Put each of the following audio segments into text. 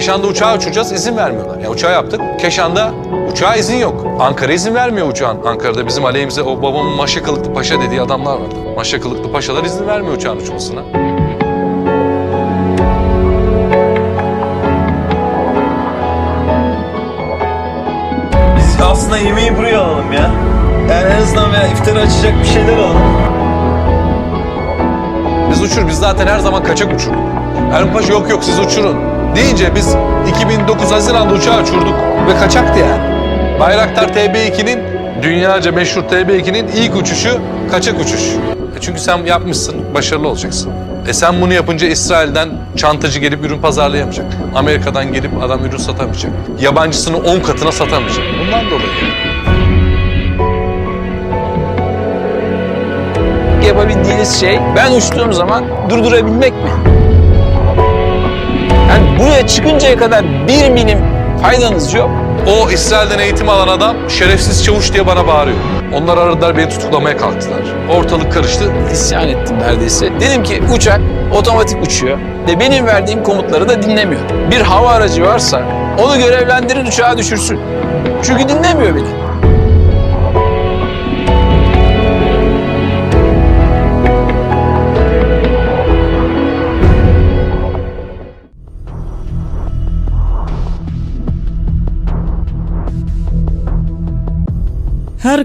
Keşan'da uçağı uçuracağız izin vermiyorlar. Yani uçağı yaptık. Keşan'da uçağa izin yok. Ankara izin vermiyor uçağın. Ankara'da bizim aleyhimize o babamın maşa kılıklı paşa dediği adamlar vardı. Maşa kılıklı paşalar izin vermiyor uçağın uçmasına. Biz aslında yemeği buraya alalım ya. Yani en azından veya iftar açacak bir şeyler alalım. Biz uçur, biz zaten her zaman kaçak uçurduk. Ergun Paşa yok yok siz uçurun deyince biz 2009 Haziran'da uçağı uçurduk ve kaçaktı yani. Bayraktar TB2'nin dünyaca meşhur TB2'nin ilk uçuşu kaçak uçuş. E Çünkü sen yapmışsın, başarılı olacaksın. E sen bunu yapınca İsrail'den çantacı gelip ürün pazarlayamayacak. Amerika'dan gelip adam ürün satamayacak. Yabancısını 10 katına satamayacak. Bundan dolayı yapabildiğiniz şey ben uçtuğum zaman durdurabilmek mi? Yani buraya çıkıncaya kadar bir milim faydanız yok. O İsrail'den eğitim alan adam şerefsiz çavuş diye bana bağırıyor. Onlar aradılar beni tutuklamaya kalktılar. Ortalık karıştı. İsyan ettim neredeyse. Dedim ki uçak otomatik uçuyor ve benim verdiğim komutları da dinlemiyor. Bir hava aracı varsa onu görevlendirin uçağı düşürsün. Çünkü dinlemiyor beni.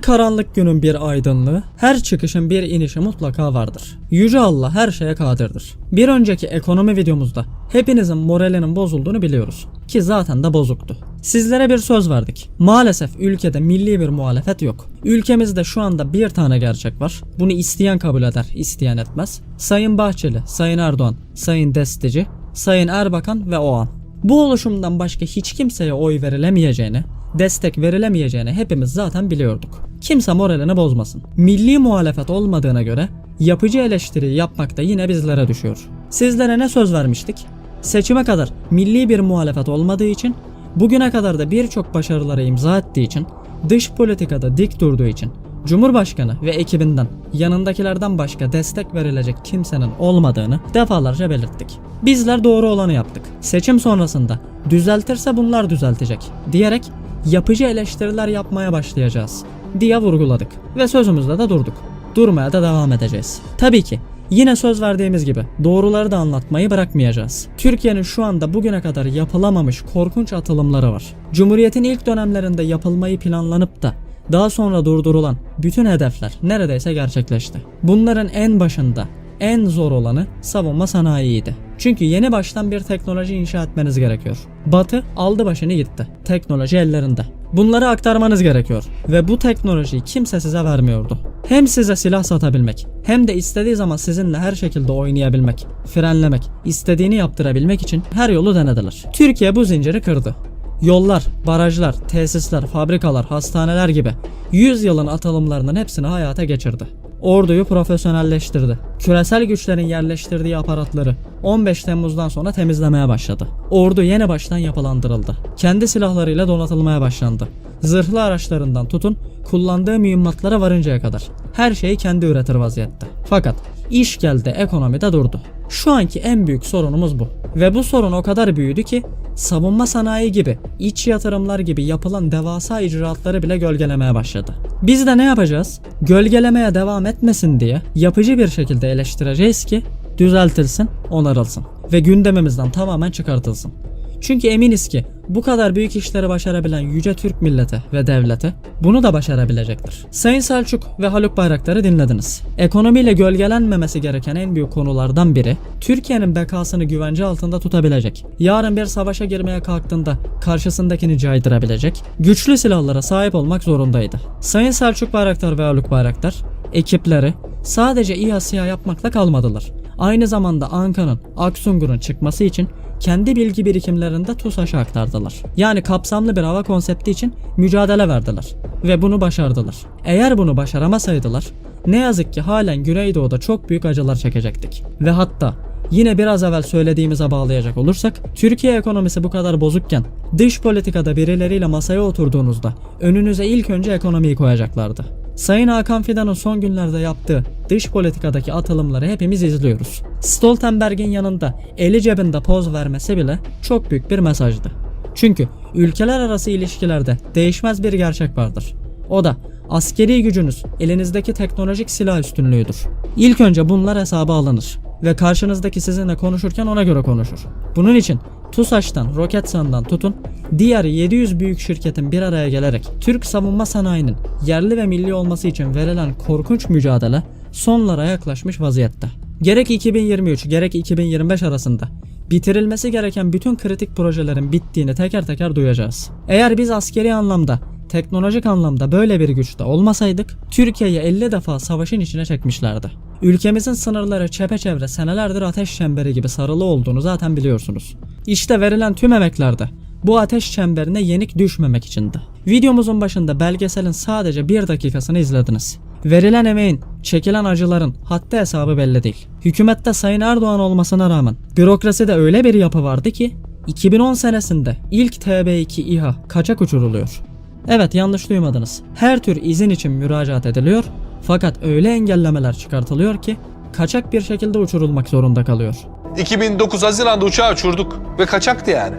Karanlık günün bir aydınlığı, her çıkışın bir inişi mutlaka vardır. Yüce Allah her şeye kadirdir. Bir önceki ekonomi videomuzda hepinizin moralinin bozulduğunu biliyoruz. Ki zaten de bozuktu. Sizlere bir söz verdik. Maalesef ülkede milli bir muhalefet yok. Ülkemizde şu anda bir tane gerçek var. Bunu isteyen kabul eder, isteyen etmez. Sayın Bahçeli, Sayın Erdoğan, Sayın Destici, Sayın Erbakan ve Oğan. Bu oluşumdan başka hiç kimseye oy verilemeyeceğini, destek verilemeyeceğini hepimiz zaten biliyorduk. Kimse moralini bozmasın. Milli muhalefet olmadığına göre yapıcı eleştiri yapmak da yine bizlere düşüyor. Sizlere ne söz vermiştik? Seçime kadar milli bir muhalefet olmadığı için, bugüne kadar da birçok başarılara imza ettiği için, dış politikada dik durduğu için, Cumhurbaşkanı ve ekibinden yanındakilerden başka destek verilecek kimsenin olmadığını defalarca belirttik. Bizler doğru olanı yaptık. Seçim sonrasında düzeltirse bunlar düzeltecek diyerek yapıcı eleştiriler yapmaya başlayacağız diye vurguladık ve sözümüzde de durduk. Durmaya da devam edeceğiz. Tabii ki Yine söz verdiğimiz gibi doğruları da anlatmayı bırakmayacağız. Türkiye'nin şu anda bugüne kadar yapılamamış korkunç atılımları var. Cumhuriyetin ilk dönemlerinde yapılmayı planlanıp da daha sonra durdurulan bütün hedefler neredeyse gerçekleşti. Bunların en başında en zor olanı savunma sanayiydi. Çünkü yeni baştan bir teknoloji inşa etmeniz gerekiyor. Batı aldı başını gitti. Teknoloji ellerinde. Bunları aktarmanız gerekiyor ve bu teknolojiyi kimse size vermiyordu. Hem size silah satabilmek hem de istediği zaman sizinle her şekilde oynayabilmek, frenlemek, istediğini yaptırabilmek için her yolu denediler. Türkiye bu zinciri kırdı. Yollar, barajlar, tesisler, fabrikalar, hastaneler gibi 100 yılın atılımlarının hepsini hayata geçirdi. Orduyu profesyonelleştirdi. Küresel güçlerin yerleştirdiği aparatları 15 Temmuz'dan sonra temizlemeye başladı. Ordu yeni baştan yapılandırıldı. Kendi silahlarıyla donatılmaya başlandı. Zırhlı araçlarından tutun kullandığı mühimmatlara varıncaya kadar her şeyi kendi üretir vaziyette. Fakat iş geldi ekonomide durdu. Şu anki en büyük sorunumuz bu. Ve bu sorun o kadar büyüdü ki savunma sanayi gibi, iç yatırımlar gibi yapılan devasa icraatları bile gölgelemeye başladı. Biz de ne yapacağız? Gölgelemeye devam etmesin diye yapıcı bir şekilde eleştireceğiz ki düzeltilsin, onarılsın ve gündemimizden tamamen çıkartılsın. Çünkü eminiz ki bu kadar büyük işleri başarabilen yüce Türk milleti ve devleti bunu da başarabilecektir. Sayın Selçuk ve Haluk Bayraktar'ı dinlediniz. Ekonomiyle gölgelenmemesi gereken en büyük konulardan biri Türkiye'nin bekasını güvence altında tutabilecek. Yarın bir savaşa girmeye kalktığında karşısındakini caydırabilecek güçlü silahlara sahip olmak zorundaydı. Sayın Selçuk Bayraktar ve Haluk Bayraktar ekipleri sadece İHA SİHA yapmakla kalmadılar. Aynı zamanda Anka'nın, Aksungur'un çıkması için kendi bilgi birikimlerinde TUSAŞ'a aktardılar. Yani kapsamlı bir hava konsepti için mücadele verdiler ve bunu başardılar. Eğer bunu başaramasaydılar ne yazık ki halen Güneydoğu'da çok büyük acılar çekecektik. Ve hatta Yine biraz evvel söylediğimize bağlayacak olursak, Türkiye ekonomisi bu kadar bozukken, dış politikada birileriyle masaya oturduğunuzda önünüze ilk önce ekonomiyi koyacaklardı. Sayın Hakan Fidan'ın son günlerde yaptığı dış politikadaki atılımları hepimiz izliyoruz. Stoltenberg'in yanında eli cebinde poz vermesi bile çok büyük bir mesajdı. Çünkü ülkeler arası ilişkilerde değişmez bir gerçek vardır. O da askeri gücünüz elinizdeki teknolojik silah üstünlüğüdür. İlk önce bunlar hesaba alınır ve karşınızdaki sizinle konuşurken ona göre konuşur. Bunun için TUSAŞ'tan, Roketsan'dan tutun, diğer 700 büyük şirketin bir araya gelerek Türk savunma sanayinin yerli ve milli olması için verilen korkunç mücadele sonlara yaklaşmış vaziyette. Gerek 2023 gerek 2025 arasında bitirilmesi gereken bütün kritik projelerin bittiğini teker teker duyacağız. Eğer biz askeri anlamda teknolojik anlamda böyle bir güçte olmasaydık Türkiye'yi 50 defa savaşın içine çekmişlerdi. Ülkemizin sınırları çepeçevre senelerdir ateş çemberi gibi sarılı olduğunu zaten biliyorsunuz. İşte verilen tüm emeklerde bu ateş çemberine yenik düşmemek içindi. Videomuzun başında belgeselin sadece bir dakikasını izlediniz. Verilen emeğin, çekilen acıların hatta hesabı belli değil. Hükümette Sayın Erdoğan olmasına rağmen bürokraside öyle bir yapı vardı ki 2010 senesinde ilk TB2 İHA kaçak uçuruluyor. Evet yanlış duymadınız. Her tür izin için müracaat ediliyor fakat öyle engellemeler çıkartılıyor ki kaçak bir şekilde uçurulmak zorunda kalıyor. 2009 Haziran'da uçağı uçurduk ve kaçaktı yani.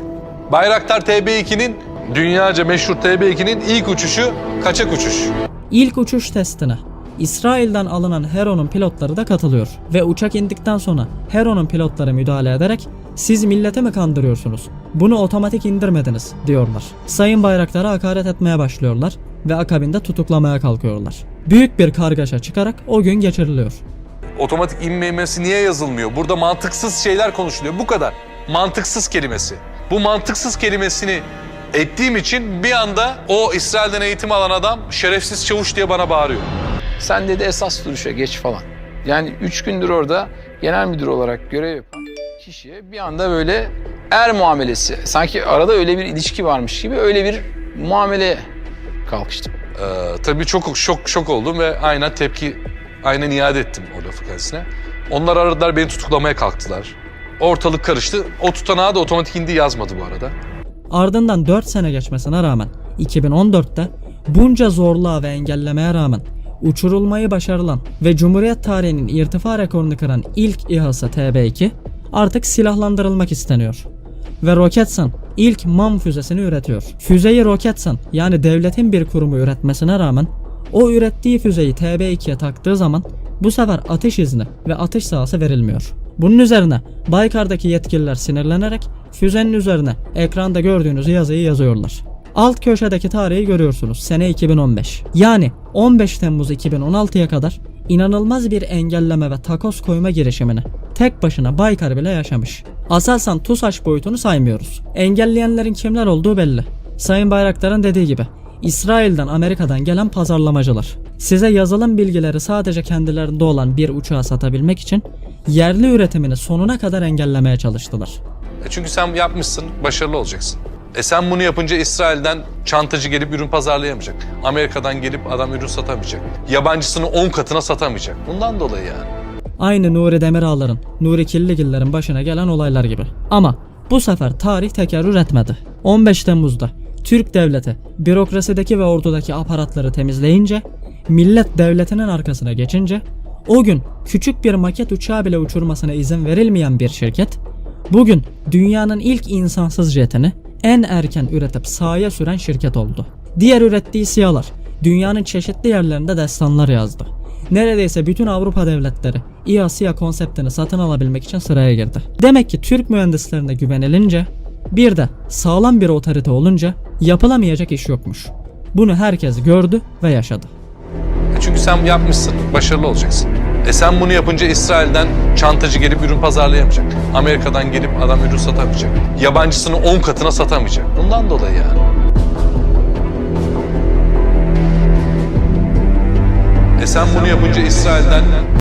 Bayraktar TB2'nin dünyaca meşhur TB2'nin ilk uçuşu kaçak uçuş. İlk uçuş testine İsrail'den alınan Heron'un pilotları da katılıyor ve uçak indikten sonra Heron'un pilotları müdahale ederek siz millete mi kandırıyorsunuz? Bunu otomatik indirmediniz diyorlar. Sayın Bayraktar'a hakaret etmeye başlıyorlar ve akabinde tutuklamaya kalkıyorlar. Büyük bir kargaşa çıkarak o gün geçiriliyor. Otomatik inmemesi niye yazılmıyor? Burada mantıksız şeyler konuşuluyor. Bu kadar. Mantıksız kelimesi. Bu mantıksız kelimesini ettiğim için bir anda o İsrail'den eğitim alan adam şerefsiz çavuş diye bana bağırıyor. Sen dedi esas duruşa geç falan. Yani üç gündür orada genel müdür olarak görev yapan kişiye bir anda böyle er muamelesi. Sanki arada öyle bir ilişki varmış gibi öyle bir muameleye kalkıştım. Ee, tabii çok şok şok oldum ve aynen tepki aynen iade ettim o lafı kendisine. Onlar aradılar beni tutuklamaya kalktılar. Ortalık karıştı. O tutanağa da otomatik indi yazmadı bu arada. Ardından 4 sene geçmesine rağmen 2014'te bunca zorluğa ve engellemeye rağmen uçurulmayı başarılan ve Cumhuriyet tarihinin irtifa rekorunu kıran ilk İHA'sı TB2 artık silahlandırılmak isteniyor. Ve Roketsan ilk MAM füzesini üretiyor. Füzeyi Roketsan yani devletin bir kurumu üretmesine rağmen o ürettiği füzeyi TB2'ye taktığı zaman bu sefer atış izni ve atış sahası verilmiyor. Bunun üzerine Baykar'daki yetkililer sinirlenerek füzenin üzerine ekranda gördüğünüz yazıyı yazıyorlar. Alt köşedeki tarihi görüyorsunuz. Sene 2015. Yani 15 Temmuz 2016'ya kadar inanılmaz bir engelleme ve takoz koyma girişimini tek başına Baykar bile yaşamış. Aselsan TUSAŞ boyutunu saymıyoruz. Engelleyenlerin kimler olduğu belli. Sayın Bayraktar'ın dediği gibi İsrail'den Amerika'dan gelen pazarlamacılar. Size yazılım bilgileri sadece kendilerinde olan bir uçağa satabilmek için yerli üretimini sonuna kadar engellemeye çalıştılar. E çünkü sen yapmışsın, başarılı olacaksın. E sen bunu yapınca İsrail'den çantacı gelip ürün pazarlayamayacak. Amerika'dan gelip adam ürün satamayacak. Yabancısını 10 katına satamayacak. Bundan dolayı yani. Aynı Nuri Demirağlar'ın, Nuri Killigiller'in başına gelen olaylar gibi. Ama bu sefer tarih tekerrür etmedi. 15 Temmuz'da Türk devleti bürokrasideki ve ordudaki aparatları temizleyince, millet devletinin arkasına geçince, o gün küçük bir maket uçağı bile uçurmasına izin verilmeyen bir şirket, bugün dünyanın ilk insansız jetini en erken üretip sahaya süren şirket oldu. Diğer ürettiği siyalar dünyanın çeşitli yerlerinde destanlar yazdı. Neredeyse bütün Avrupa devletleri İHA-SİHA konseptini satın alabilmek için sıraya girdi. Demek ki Türk mühendislerine güvenilince bir de sağlam bir otorite olunca yapılamayacak iş yokmuş. Bunu herkes gördü ve yaşadı. E çünkü sen yapmışsın, başarılı olacaksın. E sen bunu yapınca İsrail'den çantacı gelip ürün pazarlayamayacak. Amerika'dan gelip adam ürün satamayacak. Yabancısını 10 katına satamayacak. Bundan dolayı yani. E sen bunu yapınca İsrail'den